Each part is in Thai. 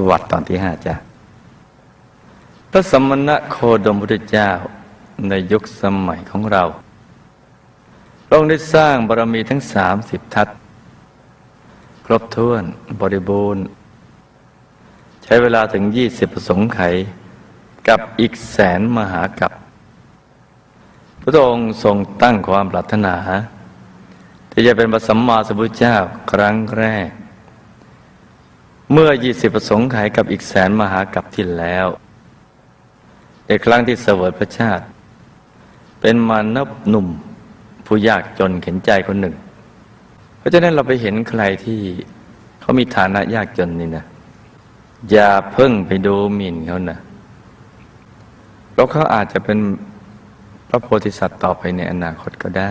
ุวัตตอนที่ห้าจ้ะพระสมณะโคดมพุทธเจ้าในยุคสมัยของเราพระองค์ได้สร้างบารมีทั้งสามสิบทัศครบถ้วนบริบูรณ์ ใช้เวลาถึงยี่สิบประสงค์ไข กับอีกแสนมหากับ พระองค์ทรงตั้งความปรารถนา ที่จะเป็นพระสัมมาสัมพุทธเจ้าครั้งแรก เมื่อยี่สิบประสงค์ไขยกับอีกแสนมหากับที่แล้วในครั้งที่เสวยพระชาติ เป็นมานพหนุ่ม ผู้ยากจนเข็นใจคนหนึ่ง เพราะฉะนั้นเราไปเห็นใครที่เขามีฐานะยากจนนี่นะอย่าเพิ่งไปดูหมิ่นเขานะเพราะเขาอาจจะเป็นพระโพธิสัตว์ต่อไปในอนาคตก็ได้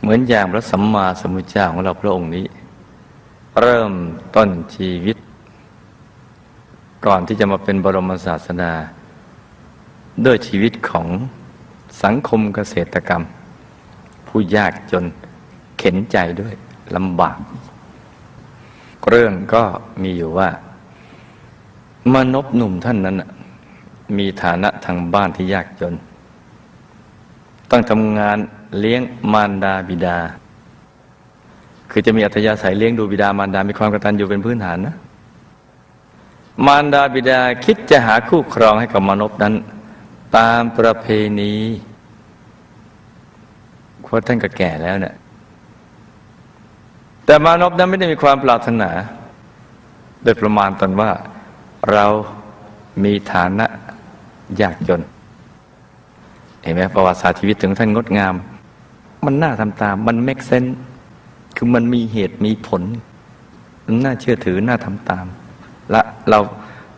เหมือนอย่างพระสัมมาสัมพุทธเจ้าของเราพระองค์นี้ เริ่มต้นชีวิต ก่อนที่จะมาเป็นบรมศาสดาด้วยชีวิตของสังคมเกษตรกรรม ผู้ยากจนเข็นใจด้วยลำบาก เรื่องก็มีอยู่ว่ามนพหนุ่มท่านนั้นมีฐานะทางบ้านที่ยากจน ต้องทำงานเลี้ยงมารดาบิดา คือจะมีอัธยาศัยเลี้ยงดูบิดามารดา มีความกตัญญูเป็นพื้นฐานนะ มารดาบิดาคิดจะหาคู่ครองให้กับมนพนั้น ตามประเพณีเพราะท่านก็แก่แล้วเนี่ยแต่มานพนั้นไม่ได้มีความปรารถนา โดยประมาณตนว่าเรามีฐานะยากจน เห็นไหมประวัติศาสตร์ชีวิตถึงท่านงดงาม มันน่าทำตาม มันเมกเซน คือมันมีเหตุมีผลน่าเชื่อถือน่าทำตาม และเรา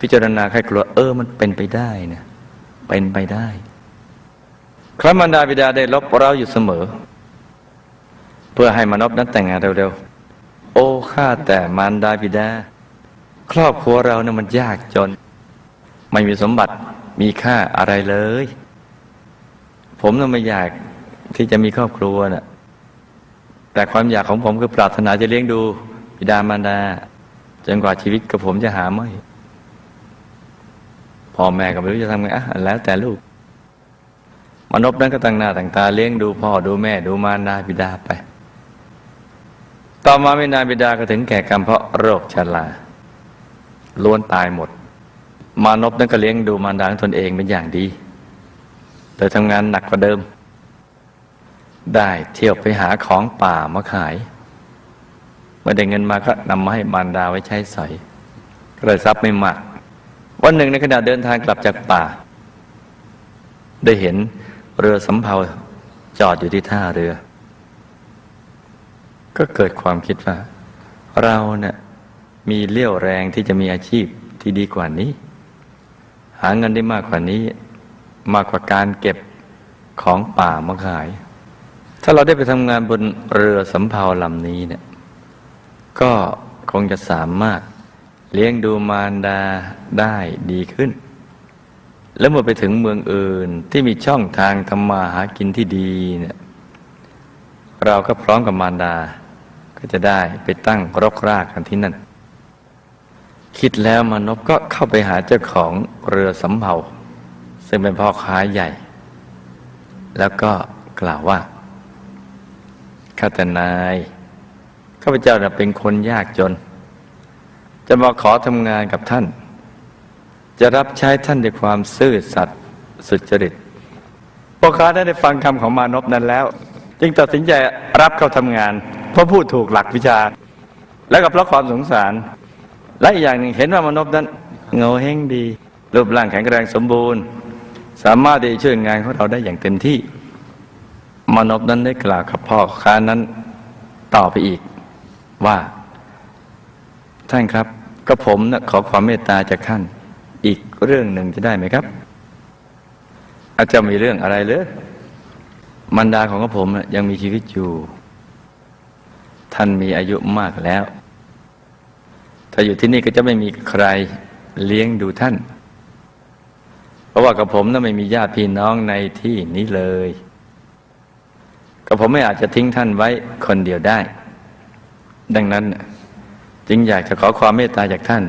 พิจารณาใครกลัวเออมันเป็นไปได้นะเป็นไปได้ครั้นมารดาบิดาได้ลบเราอยู่เสมอ เพื่อให้มนพนั้นแต่งงานเร็วๆ โอ้ข้าแต่มารดาบิดา ครอบครัวเราเนี่ยมันยากจน ไม่มีสมบัติมีค่าอะไรเลย ผมน่ะไม่อยากที่จะมีครอบครัวน่ะ แต่ความอยากของผมคือปรารถนาจะเลี้ยงดูบิดามารดาจนกว่าชีวิตกับผมจะหาไม่พ่อแม่ก็ไม่รู้จะทำไงอะแล้วแต่ลูก มนุษย์นั้นก็ตั้งหน้าตั้งตาเลี้ยงดูพ่อดูแม่ดูมารดาบิดาไป ต่อมาไม่นานบิดาก็ถึงแก่กรรมเพราะโรคชราล้วนตายหมด มานพนั้นก็เลี้ยงดูมารดาของตนเองเป็นอย่างดีโดยทำงานหนักกว่าเดิม ได้เที่ยวไปหาของป่ามาขาย เมื่อได้เงินมาก็นำมาให้มารดาไว้ใช้สอยก็เลยทรัพย์ไม่มาก วันหนึ่งในขณะเดินทางกลับจากป่า ได้เห็นเรือสำเภาจอดอยู่ที่ท่าเรือ ก็เกิดความคิดว่า เราเนี่ยมีเลี้ยวแรงที่จะมีอาชีพที่ดีกว่านี้ หาเงินได้มากกว่านี้ มากกว่าการเก็บของป่ามาขาย ถ้าเราได้ไปทำงานบนเรือสำเภาลำนี้เนี่ยก็คงจะสามารถเลี้ยงดูมารดาได้ดีขึ้น แล้วเมื่อไปถึงเมืองอื่นที่มีช่องทางทำมาหากินที่ดีเนี่ยเราก็พร้อมกับมารดา ก็จะได้ไปตั้งรกรากกันที่นั่น คิดแล้วมานพก็เข้าไปหาเจ้าของเรือสำเภาซึ่งเป็นพ่อค้าใหญ่ แล้วก็กล่าวว่า ข้าแต่นายข้าพเจ้าเป็นคนยากจน จะมาขอทำงานกับท่าน จะรับใช้ท่านด้วยความซื่อสัตย์สุจริตพ่อค้าได้ฟังคำของมานพนั้นแล้ว จึงตัดสินใจรับเข้าทำงาน เพราะพูดถูกหลักวิชา และก็เพราะความสงสาร และอีกอย่างหนึ่งเห็นว่ามานพนั้นเงาเฮงดีรูปร่างแข็งแรงสมบูรณ์ สามารถที่จะช่วยงานของเราได้อย่างเต็มที่ มนพนั้นได้กล่าวกับพ่อค้านั้นต่อไปอีกว่า ท่านครับก็ผมนะขอความเมตตาจากท่าน อีกเรื่องหนึ่งจะได้ไหมครับ อาจจะมีเรื่องอะไรเลยมันดาของกระผมนะยังมีชีวิตอยู่ ท่านมีอายุมากแล้ว ถ้าอยู่ที่นี่ก็จะไม่มีใครเลี้ยงดูท่าน เพราะว่ากับผมนั้นไม่มีญาติพี่น้องในที่นี้เลย กับผมไม่อาจจะทิ้งท่านไว้คนเดียวได้ ดังนั้น จึงอยากจะขอความเมตตาจากท่าน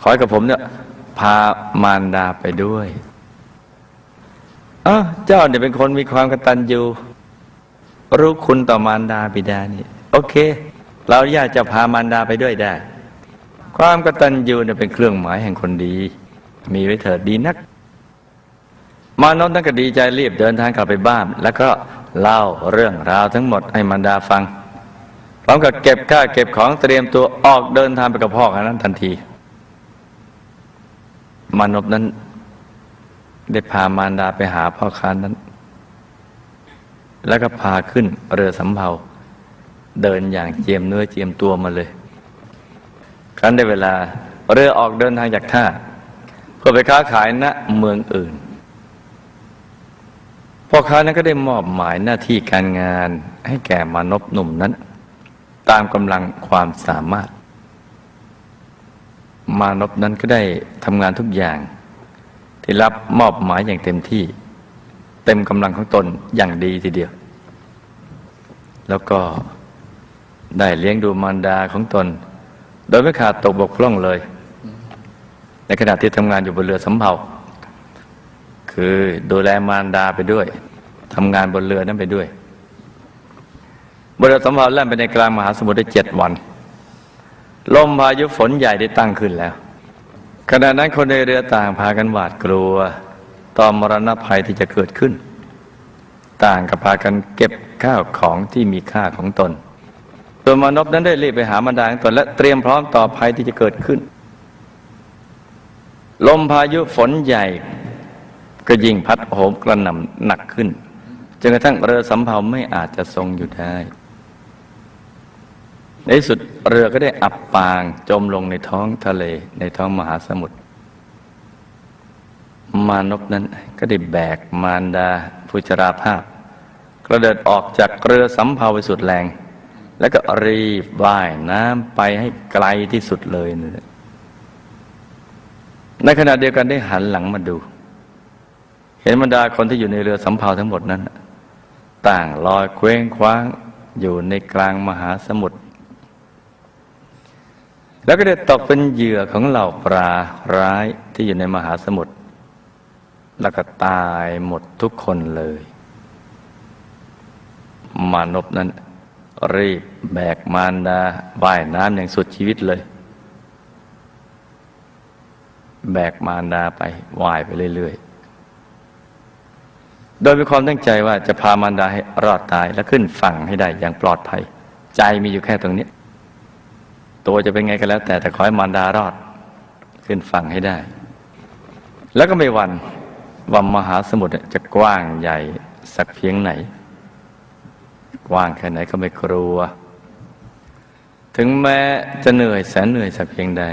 ขอให้กับผมเนี่ยพามารดาไปด้วยเออเจ้าเนี่ยเป็นคนมีความกตัญญูรู้คุณต่อมารดาบิดานี่ โอเค เราอยากจะพามารดาไปด้วยได้ ความกตัญญูเนี่ยเป็นเครื่องหมายแห่งคนดี มีไว้เถิดดีนัก มานพนั่นก็ดีใจรีบเดินทางกลับไปบ้าน แล้วก็ เล่าเรื่องราวทั้งหมดให้มารดาฟัง พร้อมกับเก็บข้าวเก็บของเตรียมตัวออกเดินทางไปกับพ่อคนนั้นทันที มานพนั้น ได้พามารดาไปหาพ่อค้านั้น แล้วก็พาขึ้นเรือสำเภาเดินอย่างเจียมเนื้อเจียมตัวมาเลย ครั้นได้เวลาเรือออกเดินทางจากท่าเพื่อไปค้าขายณเมืองอื่น พ่อค้านั้นก็ได้มอบหมายหน้าที่การงานให้แก่มานพหนุ่มนั้น ตามกำลังความสามารถ มานพนั้นก็ได้ทำงานทุกอย่าง ที่รับมอบหมายอย่างเต็มที่ เต็มกำลังของตนอย่างดีทีเดียว แล้วก็ได้เลี้ยงดูมารดาของตน โดยไม่ขาดตกบกพร่องเลย ในขณะที่ทำงานอยู่บนเรือสำเภา คือดูแลมารดาไปด้วยทำงานบนเรือนั้นไปด้วยบนเรือสำเภาแล่นไปในกลางมหาสมุทรได้เจ็ดวัน ลมพายุฝนใหญ่ได้ตั้งขึ้นแล้ว ขณะนั้นคนในเรือต่างพากันหวาดกลัว ต่อมรณภัยที่จะเกิดขึ้น ต่างก็พากันเก็บข้าวของที่มีค่าของตนส่วนมานพนั้นได้รีบไปหามารดาของตนและเตรียมพร้อมต่อภัยที่จะเกิดขึ้น ลมพายุฝนใหญ่ ก็ยิ่งพัดโหมกระหน่ำหนักขึ้นจนกระทั่งเรือสำเภาไม่อาจจะทรงอยู่ได้ ในสุดเรือก็ได้อับปางจมลงในท้องทะเลในท้องมหาสมุทรมานพนั้นก็ได้แบกมารดาผู้ชราภาพ กระเดิดออกจากเรือสำเภาไปสุดแรง แล้วก็รีบว่ายน้ำไปให้ไกลที่สุดเลยนะในขณะเดียวกันได้หันหลังมาดู เห็นบรรดาคนที่อยู่ในเรือสำเภาทั้งหมดนั้น ต่างลอยเคว้งคว้างอยู่ในกลางมหาสมุทรแล้วก็ได้ตกเป็นเหยื่อของเหล่าปลาร้ายที่อยู่ในมหาสมุทรแล้วก็ตายหมดทุกคนเลย มานพนั้น รีบแบกมารดาว่ายน้ำอย่างสุดชีวิตเลย แบกมารดาไปว่ายไปเรื่อยๆ โดยมีความตั้งใจว่าจะพามารดาให้รอดตายและขึ้นฝั่งให้ได้อย่างปลอดภัย ใจมีอยู่แค่ตรงนี้ ตัวจะเป็นไงก็แล้ว แต่แต่ขอให้มารดารอด ขึ้นฝั่งให้ได้ แล้วก็ไม่วันว่ามหาสมุทรจะกว้างใหญ่สักเพียงไหน กว้างแค่ไหนก็ไม่กลัว ถึงแม้จะเหนื่อยแสนเหนื่อยสักเพียงใด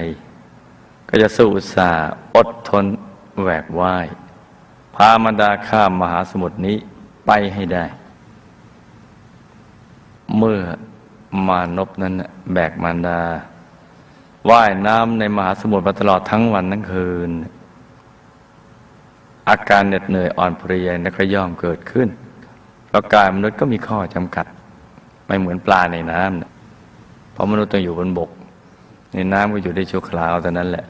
ก็จะสู้อุตสาห์อดทนแหวกว่าย พามาดาข้ามมหาสมุทรนี้ไปให้ได้ เมื่อมานพนั้นแบกมารดาว่ายน้ำในมหาสมุทรมาตลอดทั้งวันทั้งคืน อาการเหน็ดเหนื่อยอ่อนเพลียนักย่อมเกิดขึ้นเพราะกายมนุษย์ก็มีข้อจำกัด ไม่เหมือนปลาในน้ำเพราะมนุษย์ต้องอยู่บนบก ในน้ำก็อยู่ได้ชั่วคราวแต่นั้นแหละ